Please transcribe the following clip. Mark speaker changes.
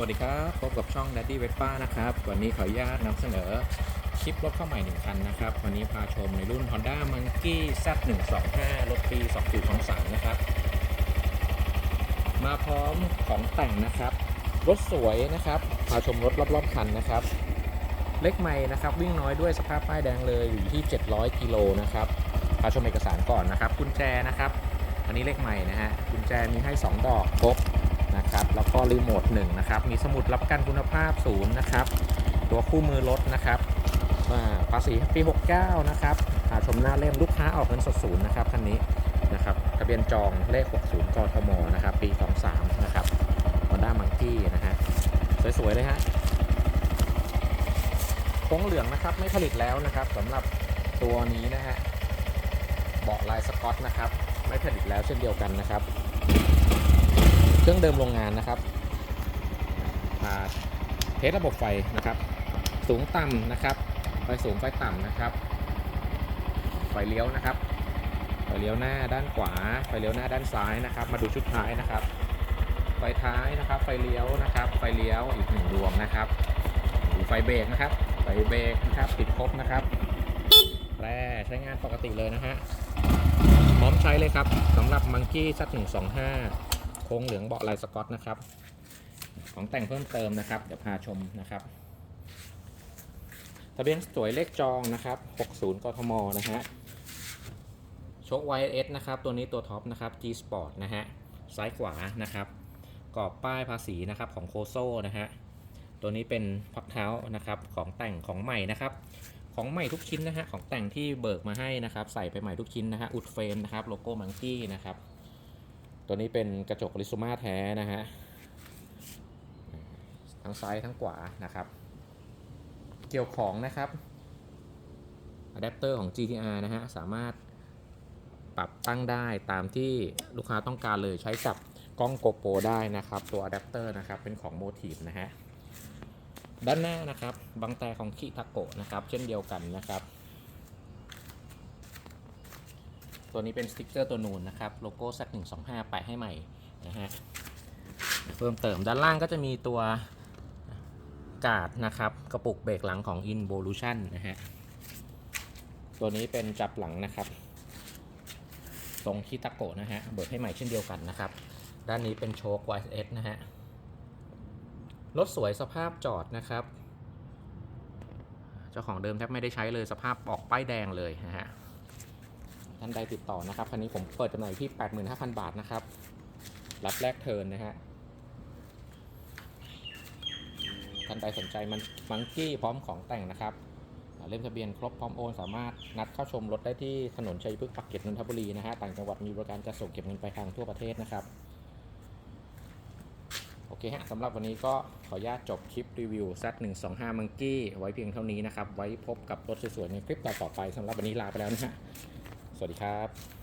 Speaker 1: วัสดีครับ พบกับช่อง Daddy v e s p a นะครับ วันนี้ขออนุญาตนำเสนอคลิปรถเข้าใหม่หนึ่งคันนะครับ วันนี้พาชมในรุ่น Honda Monkey Z125 รถปี2423 นะครับ มาพร้อมของแต่งนะครับ รถสวยนะครับ พาชมรถรอบๆคันนะครับ เล็กใหม่นะครับ วิ่งน้อยด้วยสภาพป้ายแดงเลยอยู่ที่ 700 กิโลนะครับ พาชมเอกสารก่อนนะครับกุญแจนะครับ อันนี้เลขใหม่นะฮะกุญแจมีให้ 2 ดอกครบ นะครับ แล้วก็รีโมท1นะครับ มีสมุดรับประกันคุณภาพศูนย์นะครับ ตัวคู่มือรถนะครับภาษีปี69 นะครับพาชมหน้าเล่มลูกค้าออกเงินสดศูนย์นะครับคันนี้นะครับทะเบียนจองเลข 60 กทมนะครับ ปี 23 นะครับ Honda Monkey นะฮะสวย ๆ เลยฮะโค้งเหลืองนะครับ ไม่ผลิตแล้วนะครับสำหรับตัวนี้นะฮะเบาะลายสกอตนะครับ ไม่ผลิตแล้วเช่นเดียวกันนะครับ เครื่องเดิมโรงงานนะครับมาเทสระบบไฟนะครับ สูงต่ำนะครับ ไฟสูงไฟต่ำนะครับ ไฟเลี้ยวนะครับ ไฟเลี้ยวหน้าด้านขวา ไฟเลี้ยวหน้าด้านซ้ายนะครับ มาดูชุดท้ายนะครับ ไฟท้ายนะครับ ไฟเลี้ยวนะครับ ไฟเลี้ยวอีกหนึ่งดวงนะครับดูไฟเบรกนะครับ ไฟเบรกนะครับติดครบนะครับแร่ใช้งานปกติเลยนะฮะพร้อมใช้เลยครับสำหรับ Monkey Z125 โค้งเหลืองเบาะลายสกอตนะครับ ของแต่งเพิ่มเติมนะครับ เดี๋ยวพาชมนะครับทะเบียนสวยเลขจองนะครับ 60 กทม นะฮะ โชค YS นะครับ ตัวนี้ตัวท็อปนะครับ G Sport นะฮะ ซ้ายขวานะครับ กรอบป้ายภาษีนะครับของโคโซนะฮะ ตัวนี้เป็นพักเท้านะครับ ของแต่งของใหม่นะครับ ของใหม่ทุกชิ้นนะฮะ ของแต่งที่เบิกมาให้นะครับ ใส่ไปใหม่ทุกชิ้นนะฮะ อุดเฟรมนะครับ โลโก้มังกี้นะครับ ตัวนี้เป็นกระจกลิซูมาแท้นะฮะ ทั้งซ้ายทั้งขวานะครับ เกี่ยวของนะครับอะแดปเตอร์ของ GTR นะฮะ สามารถปรับตั้งได้ตามที่ลูกค้าต้องการเลยใช้กับกล้องโกโปรได้นะครับ ตัวอะแดปเตอร์นะครับ เป็นของโมทีฟนะฮะ ด้านหน้านะครับบางแต่ของคิทาโกะนะครับ เช่นเดียวกันนะครับ ตัวนี้เป็นสติกเกอร์ตัวนูนนะครับ โลโก้ Z125 แปะให้ใหม่นะฮะ เพิ่มเติมด้านล่างก็จะมีตัวกาดนะครับ กระปุกเบรกหลังของ Involution นะฮะ ตัวนี้เป็นจับหลังนะครับทรงคิตาโกนะฮะ เบิกให้ใหม่เช่นเดียวกันนะครับ ด้านนี้เป็นโชค YS นะฮะ รถสวยสภาพจอดนะครับ เจ้าของเดิมแทบไม่ได้ใช้เลยสภาพออกป้ายแดงเลยนะฮะ ท่านใดติดต่อนะครับคันนี้ผมเปิดจำหน่ายที่ 85,000 บาทนะครับ รับแรกเทินนะฮะท่านใดสนใจมันมังกี้พร้อมของแต่งนะครับเล่มทะเบียนครบพร้อมโอน สามารถนัดเข้าชมรถได้ที่ถนนชัยพฤกษ์ปักเกร็ดนนทบุรีนะฮะต่างจังหวัดมีบริการจะส่งเก็บเงินไปทางทั่วประเทศนะครับ โอเคฮะสำหรับวันนี้ก็ขออนุญาตจบคลิปรีวิว Z125 Monkey ไว้เพียงเท่านี้นะครับ ไว้พบกับรถสวยๆในคลิปต่อๆไปสำหรับวันนี้ลาไปแล้วนะฮะ สวัสดีครับ